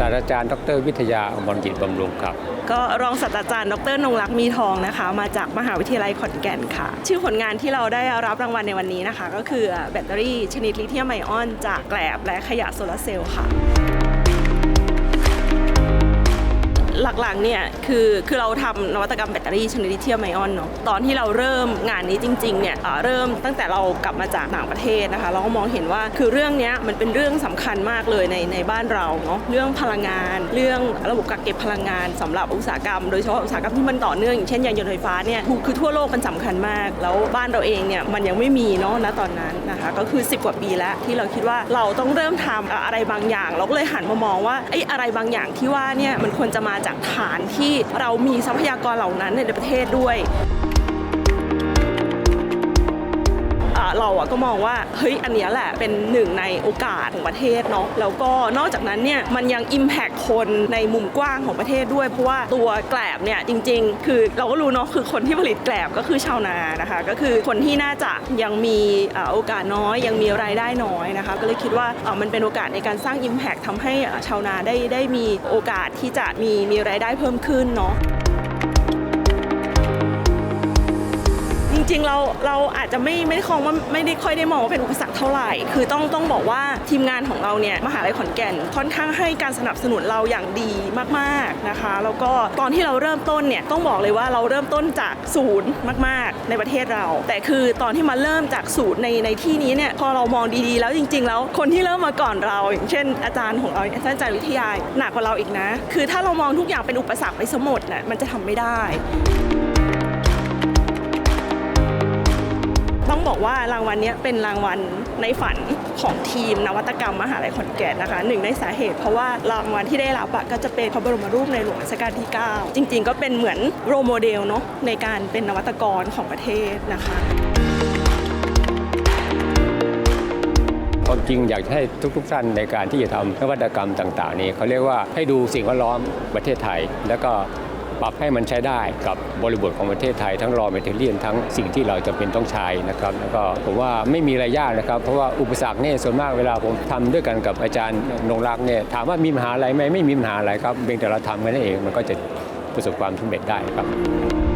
ศาสตราจารย์ดร วิทยาอมรกิจบำรุงครับ ก็รองศาสตราจารย์ดรนงรักษ์มีทองนะคะ มาจากมหาวิทยาลัยขอนแก่นค่ะ ชื่อผลงานที่เราได้รับรางวัลในวันนี้นะคะ ก็คือแบตเตอรี่ชนิดลิเธียมไอออน จากแกลบและขยะโซลาร์เซลล์ค่ะ หลักๆเนี่ยคือคือเราทำนวัตกรรมแบตเตอรี่ชนิดลิเธียมไอออนเนาะตอนที่เราเริ่มงานนี้จริงๆเนี่ยเริ่มตั้งแต่เรากลับมาจากต่างประเทศนะคะ เราก็มองเห็นว่าคือเรื่องนี้มันเป็นเรื่องสำคัญมากเลยในในบ้านเราเนาะเรื่องพลังงาน เรื่องระบบกักเก็บพลังงานสำหรับอุตสาหกรรม โดยเฉพาะอุตสาหกรรมที่มันต่อเนื่องอย่างเช่นยานยนต์ไฟฟ้าเนี่ยคือทั่วโลกมันสำคัญมาก แล้วบ้านเราเองเนี่ยมันยังไม่มีเนาะณตอนนั้นนะคะก็คือ 10 กว่าปีแล้วที่เราคิดว่าเราต้องเริ่มทำอะไรบางอย่าง เราก็เลยหันมามองว่าไอ้อะไรบางอย่างที่ว่าเนี่ยมันควรจะมาจากฐานที่เรามีทรัพยากรเหล่านั้นในประเทศด้วย เราอะก็มองว่าเฮ้ยอันนี้แหละเป็นหนึ่งในโอกาสของประเทศเนาะแล้วก็นอกจากนั้นเนี่ยมันยัง Impact คนในมุมกว้างของประเทศด้วย เพราะว่าตัวแกลบเนี่ยจริง ๆ คือเราก็รู้เนาะคือคนที่ผลิตแกลบก็คือชาวนานะคะ ก็คือคนที่น่าจะยังมีโอกาสน้อย ยังมีรายได้น้อยนะคะ ก็เลยคิดว่ามันเป็นโอกาสในการสร้าง Impact ทำให้ชาวนาได้ได้มีโอกาสที่จะมีมีรายได้เพิ่มขึ้นเนาะ ริง ๆ เราเราอาจจะไม่ไม่ได้คองว่าไม่ได้ค่อยได้มองว่าเป็นอุปสรรคเท่าไหร่ คือต้องต้องบอกว่าทีมงานของเราเนี่ยมหาลัยขอนแก่นค่อนข้างให้การสนับสนุนเราอย่างดีมาก ๆนะคะ แล้วก็ตอนที่เราเริ่มต้นเนี่ยต้องบอกเลยว่าเราเริ่มต้นจากศูนย์มาก ๆ ในประเทศเรา แต่คือตอนที่มาเริ่มจากศูนย์ในในที่นี้เนี่ยพอเรามองดีๆ แล้วจริง ๆ แล้วคนที่เริ่มมาก่อนเรา อย่างเช่น อาจารย์ของเราอาจารย์จารย์วิทยาหนักกว่าเราอีกนะ คือถ้าเรามองทุกอย่างเป็นอุปสรรคไปสมดน่ะมันจะทำไม่ได้ บอกว่ารางวัลนี้เป็นรางวัลในฝันของทีมนวัตกรรมมหาลัยขอนแก่นนะคะหนึ่งในสาเหตุเพราะว่ารางวัลที่ได้รับก็จะเป็นพระบรมรูปในหลวงรัชกาลที่ 9 จริง ๆ ก็เป็นเหมือนโรโมเดลเนาะในการเป็นนวัตกรของประเทศนะคะความจริงอยากจะให้ทุกๆท่านในการที่จะทำนวัตกรรมต่าง ๆ นี้เขาเรียกว่าให้ดูสิ่งแวดล้อมประเทศไทย แล้วก็ ปรับให้มันใช้ได้กับบริบทของประเทศไทยทั้งรอเมเทเรียนทั้งสิ่งที่เราจะเป็นต้องใช้นะครับแล้วก็ผมว่าไม่มีอะไรยากนะครับ เพราะว่าอุปสรรคเนี่ยส่วนมากเวลาผมทำด้วยกันกับอาจารย์นงรักษ์เนี่ยถามว่ามีปัญหาอะไรไหมไม่มีปัญหาอะไรครับเพียงแต่เราทำกันนั่นเองมันก็จะประสบความสำเร็จได้ครับ